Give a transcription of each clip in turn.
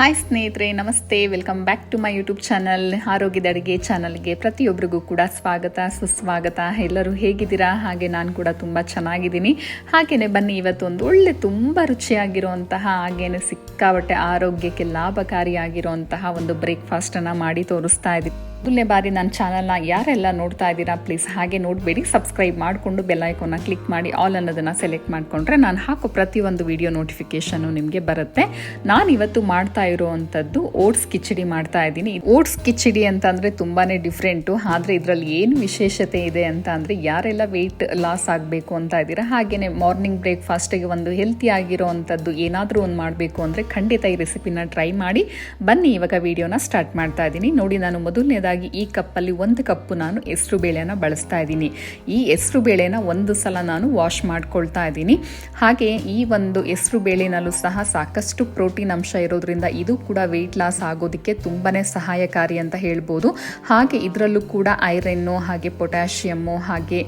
Hi ಸ್ನೇಹಿತರೆ, ನಮಸ್ತೆ. Welcome back to my YouTube channel ಆರೋಗ್ಯದ ಅಡುಗೆ ಚಾನಲ್ಗೆ ಪ್ರತಿಯೊಬ್ಬರಿಗೂ ಕೂಡ ಸ್ವಾಗತ, ಸುಸ್ವಾಗತ. ಎಲ್ಲರೂ ಹೇಗಿದ್ದೀರಾ? ಹಾಗೆ ನಾನು ಕೂಡ ತುಂಬ ಚೆನ್ನಾಗಿದ್ದೀನಿ. ಹಾಗೆಯೇ ಬನ್ನಿ ಇವತ್ತು ಒಂದು ಒಳ್ಳೆ, ತುಂಬ ರುಚಿಯಾಗಿರುವಂತಹ, ಹಾಗೇನೆ ಸಿಕ್ಕಾಪಟ್ಟೆ ಆರೋಗ್ಯಕ್ಕೆ ಲಾಭಕಾರಿಯಾಗಿರುವಂತಹ ಒಂದು ಬ್ರೇಕ್ಫಾಸ್ಟನ್ನು ಮಾಡಿ ತೋರಿಸ್ತಾ ಇದ್ದೀನಿ ಮೊದಲನೇ ಬಾರಿ ನನ್ನ ಚಾನಲ್ನ ಯಾರೆಲ್ಲ ನೋಡ್ತಾ ಇದ್ದೀರಾ ಪ್ಲೀಸ್ ಹಾಗೆ ನೋಡಬೇಡಿ. ಸಬ್ಸ್ಕ್ರೈಬ್ ಮಾಡಿಕೊಂಡು ಬೆಲ್ಲೈಕೋನ ಕ್ಲಿಕ್ ಮಾಡಿ ಆಲ್ ಅನ್ನೋದನ್ನು ಸೆಲೆಕ್ಟ್ ಮಾಡಿಕೊಂಡ್ರೆ ನಾನು ಹಾಕೋ ಪ್ರತಿಯೊಂದು ವಿಡಿಯೋ ನೋಟಿಫಿಕೇಷನು ನಿಮಗೆ ಬರುತ್ತೆ. ನಾನು ಇವತ್ತು ಮಾಡ್ತಾ ಇರುವಂಥದ್ದು ಓಟ್ಸ್ ಕಿಚಡಿ ಮಾಡ್ತಾ ಇದ್ದೀನಿ. ಓಟ್ಸ್ ಕಿಚಡಿ ಅಂತಂದರೆ ತುಂಬಾ ಡಿಫ್ರೆಂಟು ಆದರೆ ಇದರಲ್ಲಿ ಏನು ವಿಶೇಷತೆ ಇದೆ ಅಂತ ಅಂದರೆ ಯಾರೆಲ್ಲ ವೆಯ್ಟ್ ಲಾಸ್ ಆಗಬೇಕು ಅಂತ ಇದ್ದೀರಾ ಹಾಗೆಯೇ ಮಾರ್ನಿಂಗ್ ಬ್ರೇಕ್ಫಾಸ್ಟಿಗೆ ಒಂದು ಹೆಲ್ತಿ ಆಗಿರೋವಂಥದ್ದು ಏನಾದರೂ ಒಂದು ಮಾಡಬೇಕು ಅಂದರೆ ಖಂಡಿತ ಈ ರೆಸಿಪಿನ ಟ್ರೈ ಮಾಡಿ. ಬನ್ನಿ, ಇವಾಗ ವಿಡಿಯೋನ ಸ್ಟಾರ್ಟ್ ಮಾಡ್ತಾ ಇದ್ದೀನಿ. ನೋಡಿ ನಾನು ಮೊದಲನೇದಾಗಿ ಈ ಕಪ್ಪಲ್ಲಿ ಒಂದು ಕಪ್ಪು ನಾನು ಹೆಸರು ಬೇಳೆನ ಬಳಸ್ತಾ ಇದ್ದೀನಿ. ಈ ಹೆಸರು ಬೇಳೆನ ಒಂದು ಸಲ ನಾನು ವಾಶ್ ಮಾಡ್ಕೊಳ್ತಾ ಇದ್ದೀನಿ. ಹಾಗೆ ಈ ಒಂದು ಹೆಸರು ಬೇಳೆನಲ್ಲೂ ಸಹ ಸಾಕಷ್ಟು ಪ್ರೋಟೀನ್ ಅಂಶ ಇರೋದ್ರಿಂದ ಇದು ಕೂಡ ವೆಯ್ಟ್ ಲಾಸ್ ಆಗೋದಕ್ಕೆ ತುಂಬಾ ಸಹಾಯಕಾರಿ ಅಂತ ಹೇಳ್ಬೋದು. ಹಾಗೆ ಇದರಲ್ಲೂ ಕೂಡ ಐರನ್ನು ಹಾಗೆ ಪೊಟ್ಯಾಷಿಯಮ್ಮು ಹಾಗೆ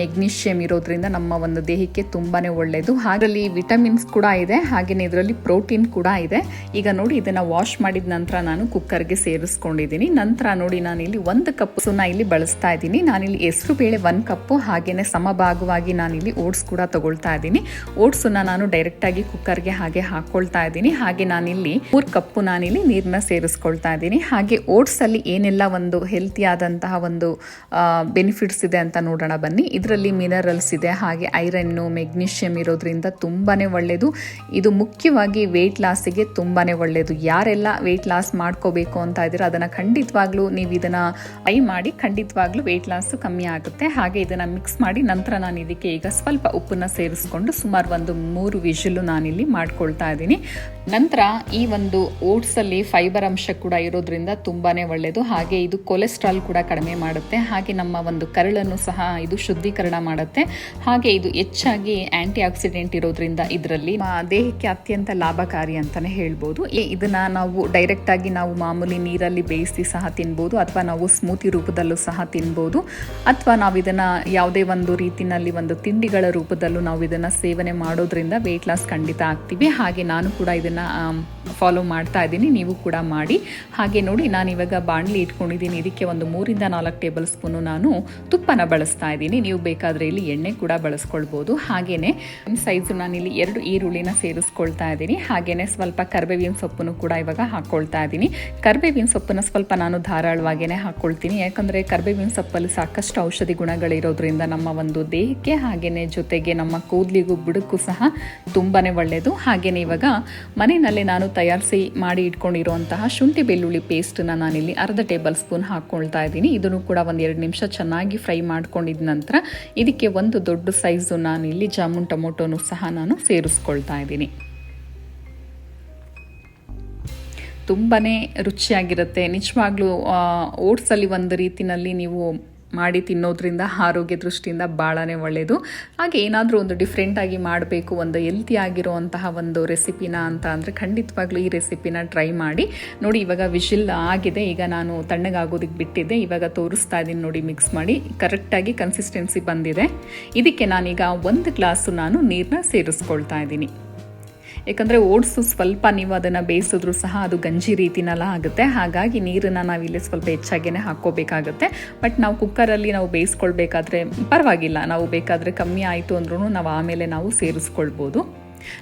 ಮೆಗ್ನೀಷಿಯಮ್ ಇರೋದ್ರಿಂದ ನಮ್ಮ ಒಂದು ದೇಹಕ್ಕೆ ತುಂಬಾ ಒಳ್ಳೆಯದು ಹಾಗಲ್ಲಿ ವಿಟಮಿನ್ಸ್ ಕೂಡ ಇದೆ ಹಾಗೆಯೇ ಇದರಲ್ಲಿ ಪ್ರೋಟೀನ್ ಕೂಡ ಇದೆ. ಈಗ ನೋಡಿ ಇದನ್ನು ವಾಶ್ ಮಾಡಿದ ನಂತರ ನಾನು ಕುಕ್ಕರ್ಗೆ ಸೇರಿಸ್ಕೊಂಡಿದ್ದೀನಿ. ನಂತರ ನೋಡಿ ನಾನಿಲ್ಲಿ ಒಂದು ಕಪ್ ಸುನ್ನ ಇಲ್ಲಿ ಬಳಸ್ತಾ ಇದ್ದೀನಿ. ನಾನಿಲ್ಲಿ ಹೆಸರು ಬೇಳೆ ಒಂದು ಕಪ್ಪು ಹಾಗೆಯೇ ಸಮಭಾಗವಾಗಿ ನಾನಿಲ್ಲಿ ಓಟ್ಸ್ ಕೂಡ ತಗೊಳ್ತಾ ಇದ್ದೀನಿ. ಓಟ್ಸನ್ನ ನಾನು ಡೈರೆಕ್ಟಾಗಿ ಕುಕ್ಕರ್ಗೆ ಹಾಗೆ ಹಾಕ್ಕೊಳ್ತಾ ಇದ್ದೀನಿ. ಹಾಗೆ ನಾನಿಲ್ಲಿ ಮೂರು ಕಪ್ಪು ನಾನಿಲ್ಲಿ ನೀರನ್ನ ಸೇರಿಸ್ಕೊಳ್ತಾ ಇದ್ದೀನಿ. ಹಾಗೆ ಓಟ್ಸಲ್ಲಿ ಏನೆಲ್ಲ ಒಂದು ಹೆಲ್ತಿ ಆದಂತಹ ಒಂದು ಬೆನಿಫಿಟ್ಸ್ ಇದೆ ಅಂತ ನೋಡೋಣ ಬನ್ನಿ. ಇದರಲ್ಲಿ ಮಿನರಲ್ಸ್ ಇದೆ, ಹಾಗೆ ಐರನ್ನು ಮೆಗ್ನೀಷಿಯಂ ಇರೋದ್ರಿಂದ ತುಂಬಾ ಒಳ್ಳೆಯದು ಇದು ಮುಖ್ಯವಾಗಿ ವೆಯ್ಟ್ ಲಾಸಿಗೆ ತುಂಬಾ ಒಳ್ಳೆಯದು ಯಾರೆಲ್ಲ ವೆಯ್ಟ್ ಲಾಸ್ ಮಾಡ್ಕೋಬೇಕು ಅಂತ ಇದ್ದೀರೋ ಅದನ್ನು ಖಂಡಿತವಾಗ್ಲೂ ನೀವು ಇದನ್ನು ಐ ಮಾಡಿ ಖಂಡಿತವಾಗ್ಲೂ ವೆಯ್ಟ್ ಲಾಸು ಕಮ್ಮಿ ಆಗುತ್ತೆ. ಹಾಗೆ ಇದನ್ನು ಮಿಕ್ಸ್ ಮಾಡಿ ನಂತರ ನಾನು ಇದಕ್ಕೆ ಈಗ ಸ್ವಲ್ಪ ಉಪ್ಪನ್ನು ಸೇರಿಸ್ಕೊಂಡು ಸುಮಾರು ಒಂದು ಮೂರು ವಿಷಲು ನಾನಿಲ್ಲಿ ಮಾಡ್ಕೊಳ್ತಾ ಇದ್ದೀನಿ. ನಂತರ ಈ ಒಂದು ಓಟ್ಸಲ್ಲಿ ಫೈಬರ್ ಅಂಶ ಕೂಡ ಇರೋದ್ರಿಂದ ತುಂಬಾ ಒಳ್ಳೆಯದು ಹಾಗೆ ಇದು ಕೊಲೆಸ್ಟ್ರಾಲ್ ಕೂಡ ಕಡಿಮೆ ಮಾಡುತ್ತೆ. ಹಾಗೆ ನಮ್ಮ ಒಂದು ಕರಳನ್ನು ಸಹ ಇದು ಶುದ್ಧೀಕರಣ ಮಾಡುತ್ತೆ. ಹಾಗೆ ಇದು ಹೆಚ್ಚಾಗಿ ಆ್ಯಂಟಿ ಆಕ್ಸಿಡೆಂಟ್ ಇರೋದ್ರಿಂದ ಇದರಲ್ಲಿ ದೇಹಕ್ಕೆ ಅತ್ಯಂತ ಲಾಭಕಾರಿ ಅಂತಲೇ ಹೇಳ್ಬೋದು. ಇದನ್ನು ನಾವು ಡೈರೆಕ್ಟಾಗಿ ನಾವು ಮಾಮೂಲಿ ನೀರಲ್ಲಿ ಬೇಯಿಸಿ ಸಹ ತಿನ್ಬೋದು. ಅಥವಾ ನಾವು ಸ್ಮೂತಿ ರೂಪದಲ್ಲೂ ಸಹ ತಿನ್ಬೋದು. ಅಥವಾ ನಾವು ಇದನ್ನು ಯಾವುದೇ ಒಂದು ರೀತಿಯಲ್ಲಿ ಒಂದು ತಿಂಡಿಗಳ ರೂಪದಲ್ಲೂ ನಾವು ಇದನ್ನ ಸೇವನೆ ಮಾಡೋದ್ರಿಂದ ವೆಯ್ಟ್ ಲಾಸ್ ಖಂಡಿತ ಆಗ್ತೀವಿ. ಹಾಗೆ ನಾನು ಕೂಡ ಇದನ್ನ ಫಾಲೋ ಮಾಡ್ತಾ ಇದ್ದೀನಿ. ನೀವು ಕೂಡ ಮಾಡಿ. ಹಾಗೆ ನೋಡಿ, ನಾನು ಇವಾಗ ಬಾಣಲಿ ಇಟ್ಕೊಂಡಿದ್ದೀನಿ. ಇದಕ್ಕೆ ಒಂದು ಮೂರಿಂದ ನಾಲ್ಕು ಟೇಬಲ್ ಸ್ಪೂನು ನಾನು ತುಪ್ಪನ ಬಳಸ್ತಾ ಇದ್ದೀನಿ. ನೀವು ಬೇಕಾದರೆ ಇಲ್ಲಿ ಎಣ್ಣೆ ಕೂಡ ಬಳಸ್ಕೊಳ್ಬೋದು. ಹಾಗೆಯೇ ಸೈಜು ನಾನಿಲ್ಲಿ ಎರಡು ಈರುಳ್ಳಿನ ಸೇರಿಸ್ಕೊಳ್ತಾ ಇದ್ದೀನಿ. ಹಾಗೆಯೇ ಸ್ವಲ್ಪ ಕರ್ಬೇವಿನ ಸೊಪ್ಪನ್ನು ಕೂಡ ಇವಾಗ ಹಾಕ್ಕೊಳ್ತಾ ಇದ್ದೀನಿ. ಕರ್ಬೇವಿನ ಸೊಪ್ಪನ್ನು ಸ್ವಲ್ಪ ನಾನು ಧಾರಾಳವಾಗೇ ಹಾಕ್ಕೊಳ್ತೀನಿ ಯಾಕಂದರೆ ಕರ್ಬೇವಿನ ಸೊಪ್ಪಲ್ಲಿ ಸಾಕಷ್ಟು ಔಷಧಿ ಗುಣಗಳಿರೋದ್ರಿಂದ ನಮ್ಮ ಒಂದು ದೇಹಕ್ಕೆ ಹಾಗೆಯೇ ಜೊತೆಗೆ ನಮ್ಮ ಕೂದಲಿಗೂ ಬುಡಕ್ಕೂ ಸಹ ತುಂಬಾ ಒಳ್ಳೆಯದು ಹಾಗೆಯೇ ಇವಾಗ ಮನೆಯಲ್ಲೇ ನಾನು ತಯಾರಿಸಿ ಮಾಡಿ ಇಟ್ಕೊಂಡಿರುವಂತಹ ಶುಂಠಿ ಬೆಳ್ಳುಳ್ಳಿ ಪೇಸ್ಟನ್ನ ನಾನಿಲ್ಲಿ ಅರ್ಧ ಟೇಬಲ್ ಸ್ಪೂನ್ ಹಾಕ್ಕೊಳ್ತಾ ಇದ್ದೀನಿ. ಇದನ್ನು ಕೂಡ ಒಂದು ಎರಡು ನಿಮಿಷ ಚೆನ್ನಾಗಿ ಫ್ರೈ ಮಾಡ್ಕೊಂಡಿದ ನಂತರ ಇದಕ್ಕೆ ಒಂದು ದೊಡ್ಡ ಸೈಜು ನಾನಿಲ್ಲಿ ಜಾಮೂನ್ ಟೊಮೊಟೊನು ಸಹ ನಾನು ಸೇರಿಸ್ಕೊಳ್ತಾ ಇದ್ದೀನಿ. ತುಂಬಾ ರುಚಿಯಾಗಿರುತ್ತೆ. ನಿಜವಾಗ್ಲೂ ಓಟ್ಸಲ್ಲಿ ಒಂದು ರೀತಿಯಲ್ಲಿ ನೀವು ಮಾಡಿ ತಿನ್ನೋದ್ರಿಂದ ಆರೋಗ್ಯ ದೃಷ್ಟಿಯಿಂದ ಭಾಳನೇ ಒಳ್ಳೆಯದು ಹಾಗೆ ಏನಾದರೂ ಒಂದು ಡಿಫ್ರೆಂಟಾಗಿ ಮಾಡಬೇಕು, ಒಂದು ಹೆಲ್ತಿ ಆಗಿರುವಂತಹ ಒಂದು ರೆಸಿಪಿನ ಅಂತ ಅಂದರೆ ಖಂಡಿತವಾಗ್ಲೂ ಈ ರೆಸಿಪಿನ ಟ್ರೈ ಮಾಡಿ. ನೋಡಿ, ಇವಾಗ ವಿಶಿಲ್ ಆಗಿದೆ. ಈಗ ನಾನು ತಣ್ಣಗಾಗೋದಕ್ಕೆ ಬಿಟ್ಟಿದ್ದೆ. ಇವಾಗ ತೋರಿಸ್ತಾ ಇದ್ದೀನಿ ನೋಡಿ ಮಿಕ್ಸ್ ಮಾಡಿ. ಕರೆಕ್ಟಾಗಿ ಕನ್ಸಿಸ್ಟೆನ್ಸಿ ಬಂದಿದೆ. ಇದಕ್ಕೆ ನಾನೀಗ ಒಂದು ಗ್ಲಾಸು ನಾನು ನೀರನ್ನ ಸೇರಿಸ್ಕೊಳ್ತಾ ಇದ್ದೀನಿ. ಯಾಕಂದರೆ ಓಟ್ಸು ಸ್ವಲ್ಪ ನೀವು ಅದನ್ನು ಬೇಯಿಸಿದ್ರು ಸಹ ಅದು ಗಂಜಿ ರೀತಿನೆಲ್ಲ ಆಗುತ್ತೆ. ಹಾಗಾಗಿ ನೀರನ್ನು ನಾವಿಲ್ಲಿ ಸ್ವಲ್ಪ ಹೆಚ್ಚಾಗೇ ಹಾಕ್ಕೋಬೇಕಾಗುತ್ತೆ. ಬಟ್ ನಾವು ಕುಕ್ಕರಲ್ಲಿ ನಾವು ಬೇಯಿಸ್ಕೊಳ್ಬೇಕಾದ್ರೆ ಪರವಾಗಿಲ್ಲ. ನಾವು ಬೇಕಾದರೆ ಕಮ್ಮಿ ಆಯಿತು ಅಂದ್ರೂ ನಾವು ಆಮೇಲೆ ನಾವು ಸೇರಿಸ್ಕೊಳ್ಬೋದು.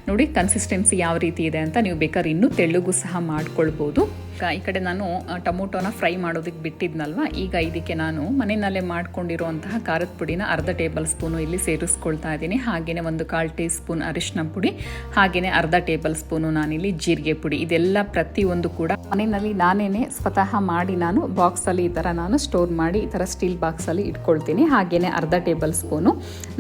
ನೋಡಿ ಕನ್ಸಿಸ್ಟೆನ್ಸಿ ಯಾವ ರೀತಿ ಇದೆ ಅಂತ ನೀವು ಬೇಕಾದ್ರೆ ಇನ್ನೂ ತೆಳ್ಳಗೂ ಸಹ ಮಾಡ್ಕೊಳ್ಬೋದು. ಈ ಕಡೆ ನಾನು ಟೊಮೊಟೊನ ಫ್ರೈ ಮಾಡೋದಕ್ಕೆ ಬಿಟ್ಟಿದ್ನಲ್ವ? ಈಗ ಇದಕ್ಕೆ ನಾನು ಮನೆಯಲ್ಲೇ ಮಾಡ್ಕೊಂಡಿರುವಂತಹ ಖಾರದ ಪುಡಿನ ಅರ್ಧ ಟೇಬಲ್ ಸ್ಪೂನು ಇಲ್ಲಿ ಸೇರಿಸ್ಕೊಳ್ತಾ ಇದ್ದೀನಿ. ಹಾಗೆಯೇ ಒಂದು ಕಾಲು ಟೀ ಸ್ಪೂನ್ ಅರಿಶಿನ ಪುಡಿ ಹಾಗೆಯೇ ಅರ್ಧ ಟೇಬಲ್ ಸ್ಪೂನು ನಾನಿಲ್ಲಿ ಜೀರಿಗೆ ಪುಡಿ. ಇದೆಲ್ಲ ಪ್ರತಿಯೊಂದು ಕೂಡ ಮನೆಯಲ್ಲಿ ನಾನೇ ಸ್ವತಃ ಮಾಡಿ ನಾನು ಬಾಕ್ಸಲ್ಲಿ ಈ ಥರ ನಾನು ಸ್ಟೋರ್ ಮಾಡಿ ಈ ಥರ ಸ್ಟೀಲ್ ಬಾಕ್ಸಲ್ಲಿ ಇಟ್ಕೊಳ್ತೀನಿ. ಹಾಗೆಯೇ ಅರ್ಧ ಟೇಬಲ್ ಸ್ಪೂನು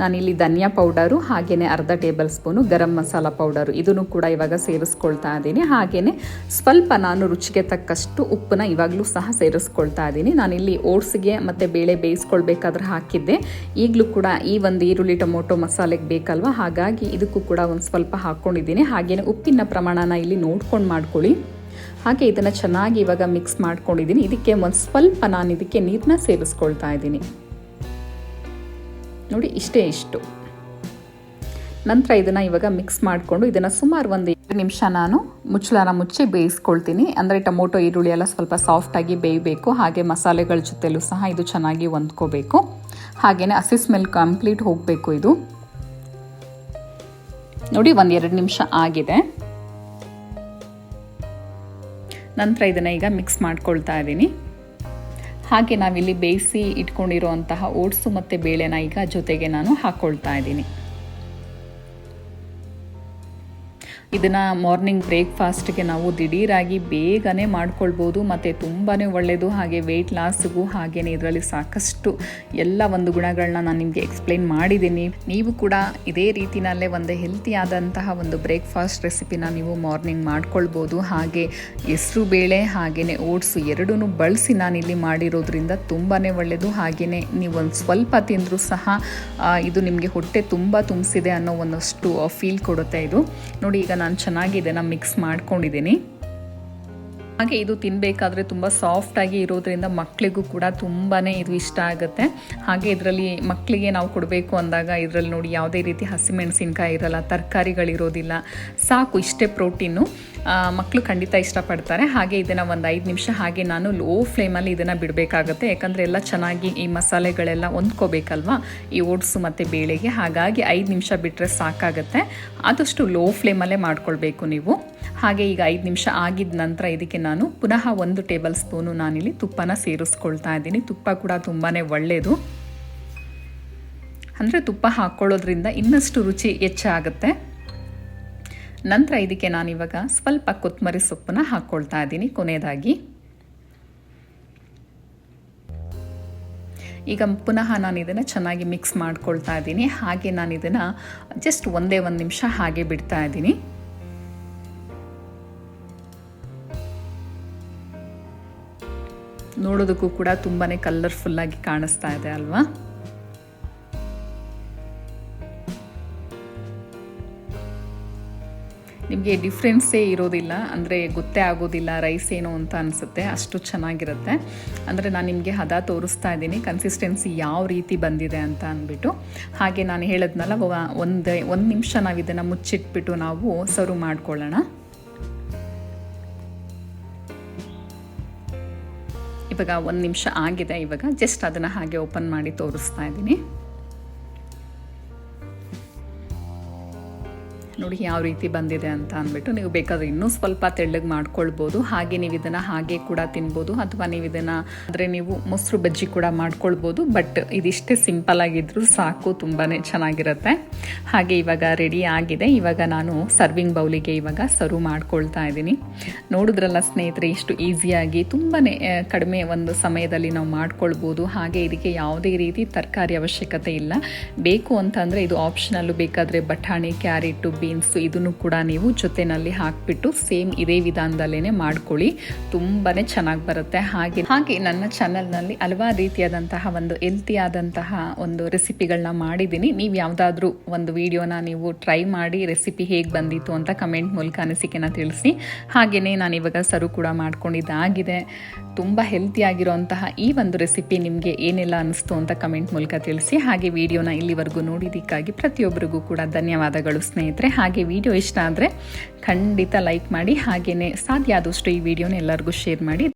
ನಾನಿಲ್ಲಿ ಧನಿಯಾ ಪೌಡರು ಹಾಗೆಯೇ ಅರ್ಧ table spoon garam masala powder. ಇದನ್ನು ಕೂಡ ಇವಾಗ ಸೇರಿಸ್ಕೊಳ್ತಾ ಇದ್ದೀನಿ. ಹಾಗೆಯೇ ಸ್ವಲ್ಪ ನಾನು ರುಚಿಗೆ ತಕ್ಕಷ್ಟು ಉಪ್ಪನ್ನ ಇವಾಗಲೂ ಸಹ ಸೇರಿಸ್ಕೊಳ್ತಾ ಇದ್ದೀನಿ. ನಾನಿಲ್ಲಿ ಓಟ್ಸ್ಗೆ ಮತ್ತು ಬೇಳೆ ಬೇಯಿಸ್ಕೊಳ್ಬೇಕಾದ್ರೆ ಹಾಕಿದ್ದೆ. ಈಗಲೂ ಕೂಡ ಈ ಒಂದು ಈರುಳ್ಳಿ ಟೊಮೊಟೊ ಮಸಾಲೆಗೆ ಬೇಕಲ್ವ? ಹಾಗಾಗಿ ಇದಕ್ಕೂ ಕೂಡ ಒಂದು ಸ್ವಲ್ಪ ಹಾಕ್ಕೊಂಡಿದ್ದೀನಿ ಹಾಗೆಯೇ ಉಪ್ಪಿನ ಪ್ರಮಾಣನ ಇಲ್ಲಿ ನೋಡ್ಕೊಂಡು ಮಾಡ್ಕೊಳ್ಳಿ. ಹಾಗೆ ಇದನ್ನು ಚೆನ್ನಾಗಿ ಇವಾಗ ಮಿಕ್ಸ್ ಮಾಡ್ಕೊಂಡಿದ್ದೀನಿ. ಇದಕ್ಕೆ ಒಂದು ಸ್ವಲ್ಪ ನಾನು ಇದಕ್ಕೆ ನೀರನ್ನ ಸೇರಿಸ್ಕೊಳ್ತಾ ಇದ್ದೀನಿ. ನೋಡಿ, ಇಷ್ಟೇ ಇಷ್ಟು. ನಂತರ ಇದನ್ನು ಇವಾಗ ಮಿಕ್ಸ್ ಮಾಡಿಕೊಂಡು ಇದನ್ನು ಸುಮಾರು ಒಂದು ನಿಮಿಷ ನಾನು ಮುಚ್ಚಳನ ಮುಚ್ಚಿ ಬೇಯಿಸ್ಕೊಳ್ತೀನಿ. ಅಂದರೆ ಟೊಮೊಟೊ, ಈರುಳ್ಳಿ ಎಲ್ಲ ಸ್ವಲ್ಪ ಸಾಫ್ಟಾಗಿ ಬೇಯಬೇಕು. ಹಾಗೆ ಮಸಾಲೆಗಳ ಜೊತೆಲೂ ಸಹ ಇದು ಚೆನ್ನಾಗಿ ಹೊಂದ್ಕೋಬೇಕು. ಹಾಗೆಯೇ ಹಸಿ ಸ್ಮೆಲ್ ಕಂಪ್ಲೀಟ್ ಹೋಗಬೇಕು ಇದು. ನೋಡಿ ಒಂದು ಎರಡು ನಿಮಿಷ ಆಗಿದೆ. ನಂತರ ಇದನ್ನು ಈಗ ಮಿಕ್ಸ್ ಮಾಡ್ಕೊಳ್ತಾ ಇದ್ದೀನಿ. ಹಾಗೆ ನಾವಿಲ್ಲಿ ಬೇಯಿಸಿ ಇಟ್ಕೊಂಡಿರುವಂತಹ ಓಟ್ಸು ಮತ್ತು ಬೇಳೆನ ಈಗ ಜೊತೆಗೆ ನಾನು ಹಾಕ್ಕೊಳ್ತಾ ಇದ್ದೀನಿ. ಇದನ್ನು ಮಾರ್ನಿಂಗ್ ಬ್ರೇಕ್ಫಾಸ್ಟ್ಗೆ ನಾವು ದಿಢೀರಾಗಿ ಬೇಗನೆ ಮಾಡ್ಕೊಳ್ಬೋದು, ಮತ್ತು ತುಂಬಾ ಒಳ್ಳೆಯದು ಹಾಗೆ ವೆಯ್ಟ್ ಲಾಸ್ಗೂ ಹಾಗೇ ಇದರಲ್ಲಿ ಸಾಕಷ್ಟು ಎಲ್ಲ ಒಂದು ಗುಣಗಳನ್ನ ನಾನು ನಿಮಗೆ ಎಕ್ಸ್ಪ್ಲೈನ್ ಮಾಡಿದ್ದೀನಿ. ನೀವು ಕೂಡ ಇದೇ ರೀತಿನಲ್ಲೇ ಒಂದು ಹೆಲ್ತಿಯಾದಂತಹ ಒಂದು ಬ್ರೇಕ್ಫಾಸ್ಟ್ ರೆಸಿಪಿನ ನೀವು ಮಾರ್ನಿಂಗ್ ಮಾಡ್ಕೊಳ್ಬೋದು. ಹಾಗೆ ಹೆಸರು ಬೇಳೆ ಹಾಗೆಯೇ ಓಟ್ಸು ಎರಡೂ ಬಳಸಿ ನಾನಿಲ್ಲಿ ಮಾಡಿರೋದ್ರಿಂದ ತುಂಬಾ ಒಳ್ಳೆಯದು ಹಾಗೆಯೇ ನೀವು ಒಂದು ಸ್ವಲ್ಪ ತಿಂದರೂ ಸಹ ಇದು ನಿಮಗೆ ಹೊಟ್ಟೆ ತುಂಬ ತುಂಬಿಸಿದೆ ಅನ್ನೋ ಒಂದಷ್ಟು ಫೀಲ್ ಕೊಡುತ್ತೆ ಇದು. ನೋಡಿ, ಈಗ ನಾನು ಚೆನ್ನಾಗಿ ಇದನ್ನು ಮಿಕ್ಸ್ ಮಾಡ್ಕೊಂಡಿದ್ದೀನಿ. ಹಾಗೆ ಇದು ತಿನ್ನಬೇಕಾದ್ರೆ ತುಂಬ ಸಾಫ್ಟಾಗಿ ಇರೋದ್ರಿಂದ ಮಕ್ಕಳಿಗೂ ಕೂಡ ತುಂಬಾ ಇದು ಇಷ್ಟ ಆಗುತ್ತೆ. ಹಾಗೆ ಇದರಲ್ಲಿ ಮಕ್ಕಳಿಗೆ ನಾವು ಕೊಡಬೇಕು ಅಂದಾಗ ಇದರಲ್ಲಿ ನೋಡಿ ಯಾವುದೇ ರೀತಿ ಹಸಿಮೆಣಸಿನ್ಕಾಯಿ ಇರಲ್ಲ, ತರಕಾರಿಗಳಿರೋದಿಲ್ಲ, ಸಾಕು ಇಷ್ಟೇ ಪ್ರೋಟೀನು ಮಕ್ಕಳು ಖಂಡಿತ ಇಷ್ಟಪಡ್ತಾರೆ. ಹಾಗೆ ಇದನ್ನು ಒಂದು ಐದು ನಿಮಿಷ ಹಾಗೆ ನಾನು ಲೋ ಫ್ಲೇಮಲ್ಲಿ ಇದನ್ನು ಬಿಡಬೇಕಾಗತ್ತೆ. ಯಾಕಂದರೆ ಎಲ್ಲ ಚೆನ್ನಾಗಿ ಈ ಮಸಾಲೆಗಳೆಲ್ಲ ಹೊಂದ್ಕೋಬೇಕಲ್ವಾ? ಈ ಓಟ್ಸು ಮತ್ತು ಬೇಳೆಗೆ. ಹಾಗಾಗಿ ಐದು ನಿಮಿಷ ಬಿಟ್ಟರೆ ಸಾಕಾಗುತ್ತೆ. ಆದಷ್ಟು ಲೋ ಫ್ಲೇಮಲ್ಲೇ ಮಾಡ್ಕೊಳ್ಬೇಕು ನೀವು. ಹಾಗೆ ಈಗ ಐದು ನಿಮಿಷ ಆಗಿದ ನಂತರ ಇದಕ್ಕೆ ನಾನು ಪುನಃ ಒಂದು ಟೇಬಲ್ ಸ್ಪೂನು ನಾನಿಲ್ಲಿ ತುಪ್ಪನ ಸೇರಿಸ್ಕೊಳ್ತಾ ಇದ್ದೀನಿ. ತುಪ್ಪ ಕೂಡ ತುಂಬಾ ಒಳ್ಳೆಯದು ಅಂದರೆ ತುಪ್ಪ ಹಾಕ್ಕೊಳ್ಳೋದ್ರಿಂದ ಇನ್ನಷ್ಟು ರುಚಿ ಹೆಚ್ಚಾಗುತ್ತೆ. ನಂತರ ಇದಕ್ಕೆ ನಾನಿವಾಗ ಸ್ವಲ್ಪ ಕೊತ್ತಂಬರಿ ಸೊಪ್ಪನ್ನ ಹಾಕ್ಕೊಳ್ತಾ ಇದ್ದೀನಿ. ಕೊನೆಯದಾಗಿ ಈಗ ಪುನಃ ನಾನು ಇದನ್ನು ಚೆನ್ನಾಗಿ ಮಿಕ್ಸ್ ಮಾಡ್ಕೊಳ್ತಾ ಇದ್ದೀನಿ. ಹಾಗೆ ನಾನು ಇದನ್ನು ಜಸ್ಟ್ ಒಂದೇ ಒಂದು ನಿಮಿಷ ಹಾಗೆ ಬಿಡ್ತಾ ಇದ್ದೀನಿ. ನೋಡೋದಕ್ಕೂ ಕೂಡ ತುಂಬಾ ಕಲರ್ಫುಲ್ಲಾಗಿ ಕಾಣಿಸ್ತಾ ಇದೆ ಅಲ್ವಾ? ನಿಮಗೆ ಡಿಫ್ರೆನ್ಸೇ ಇರೋದಿಲ್ಲ. ಅಂದರೆ ಗೊತ್ತೇ ಆಗೋದಿಲ್ಲ ರೈಸ್ ಏನು ಅಂತ ಅನಿಸುತ್ತೆ. ಅಷ್ಟು ಚೆನ್ನಾಗಿರುತ್ತೆ. ಅಂದರೆ ನಾನು ನಿಮಗೆ ಹದ ತೋರಿಸ್ತಾ ಇದ್ದೀನಿ. ಕನ್ಸಿಸ್ಟೆನ್ಸಿ ಯಾವ ರೀತಿ ಬಂದಿದೆ ಅಂತ ಅಂದ್ಬಿಟ್ಟು. ಹಾಗೆ ನಾನು ಹೇಳಿದ್ನಲ್ಲ ಒಂದು ಒಂದು ನಿಮಿಷ ನಾವು ಇದನ್ನು ಮುಚ್ಚಿಟ್ಬಿಟ್ಟು ನಾವು ಸರ್ವ್ ಮಾಡ್ಕೊಳ್ಳೋಣ. ಇವಾಗ ಒಂದು ನಿಮಿಷ ಆಗಿದೆ. ಇವಾಗ ಜಸ್ಟ್ ಅದನ್ನು ಹಾಗೆ ಓಪನ್ ಮಾಡಿ ತೋರಿಸ್ತಾ ಇದ್ದೀನಿ. ನೋಡಿ ಯಾವ ರೀತಿ ಬಂದಿದೆ ಅಂತ ಅಂದ್ಬಿಟ್ಟು ನೀವು ಬೇಕಾದರೆ ಇನ್ನೂ ಸ್ವಲ್ಪ ತೆಳ್ಳಗೆ ಮಾಡ್ಕೊಳ್ಬೋದು. ಹಾಗೆ ನೀವು ಇದನ್ನು ಹಾಗೆ ಕೂಡ ತಿನ್ಬೋದು ಅಥವಾ ನೀವು ಇದನ್ನು ಅಂದರೆ ನೀವು ಮೊಸರು ಬಜ್ಜಿ ಕೂಡ ಮಾಡ್ಕೊಳ್ಬೋದು. ಬಟ್ ಇದಿಷ್ಟೇ ಸಿಂಪಲ್ ಆಗಿದ್ರು ಸಾಕು ತುಂಬಾ ಚೆನ್ನಾಗಿರುತ್ತೆ. ಹಾಗೆ ಇವಾಗ ರೆಡಿ ಆಗಿದೆ. ಇವಾಗ ನಾನು ಸರ್ವಿಂಗ್ ಬೌಲಿಗೆ ಇವಾಗ ಸರ್ವ್ ಮಾಡ್ಕೊಳ್ತಾ ಇದ್ದೀನಿ. ನೋಡಿದ್ರಲ್ಲ ಸ್ನೇಹಿತರೆ, ಇಷ್ಟು ಈಸಿಯಾಗಿ ತುಂಬಾ ಕಡಿಮೆ ಒಂದು ಸಮಯದಲ್ಲಿ ನಾವು ಮಾಡ್ಕೊಳ್ಬೋದು. ಹಾಗೆ ಇದಕ್ಕೆ ಯಾವುದೇ ರೀತಿ ತರಕಾರಿ ಅವಶ್ಯಕತೆ ಇಲ್ಲ. ಬೇಕು ಅಂತಂದರೆ ಇದು ಆಪ್ಷನಲ್ಲು ಬೇಕಾದರೆ ಬಟಾಣಿ, ಕ್ಯಾರೆಟು ಬೀನ್ಸು ಇದನ್ನು ಕೂಡ ನೀವು ಜೊತೆನಲ್ಲಿ ಹಾಕಿಬಿಟ್ಟು ಸೇಮ್ ಇದೇ ವಿಧಾನದಲ್ಲೇ ಮಾಡ್ಕೊಳ್ಳಿ. ತುಂಬಾ ಚೆನ್ನಾಗಿ ಬರುತ್ತೆ. ಹಾಗೆ ಹಾಗೆ ನನ್ನ ಚಾನಲ್ನಲ್ಲಿ ಹಲವಾರು ರೀತಿಯಾದಂತಹ ಒಂದು ಹೆಲ್ತಿ ಆದಂತಹ ಒಂದು ರೆಸಿಪಿಗಳನ್ನ ಮಾಡಿದ್ದೀನಿ. ನೀವು ಯಾವುದಾದ್ರೂ ಒಂದು ವಿಡಿಯೋನ ನೀವು ಟ್ರೈ ಮಾಡಿ ರೆಸಿಪಿ ಹೇಗೆ ಬಂದಿತ್ತು ಅಂತ ಕಮೆಂಟ್ ಮೂಲಕ ಅನಿಸಿಕೆನ ತಿಳಿಸಿ. ಹಾಗೆಯೇ ನಾನು ಇವಾಗ ಸರ್ವ್ ಕೂಡ ಮಾಡ್ಕೊಂಡಿದ್ದಾಗಿದೆ ತುಂಬ ಹೆಲ್ತಿಯಾಗಿರುವಂತಹ ಈ ಒಂದು ರೆಸಿಪಿ ನಿಮಗೆ ಏನೆಲ್ಲ ಅನಿಸ್ತು ಅಂತ ಕಮೆಂಟ್ ಮೂಲಕ ತಿಳಿಸಿ. ಹಾಗೆ ವಿಡಿಯೋನ ಇಲ್ಲಿವರೆಗೂ ನೋಡಿದ್ದಕ್ಕಾಗಿ ಪ್ರತಿಯೊಬ್ಬರಿಗೂ ಕೂಡ ಧನ್ಯವಾದಗಳು ಸ್ನೇಹಿತರೆ. ಹಾಗೆ ವಿಡಿಯೋ ಇಷ್ಟ ಆದರೆ ಖಂಡಿತ ಲೈಕ್ ಮಾಡಿ ಹಾಗೆಯೇ ಸಾಧ್ಯ ಆದಷ್ಟು ಈ ವಿಡಿಯೋನ ಎಲ್ಲರಿಗೂ ಶೇರ್ ಮಾಡಿ.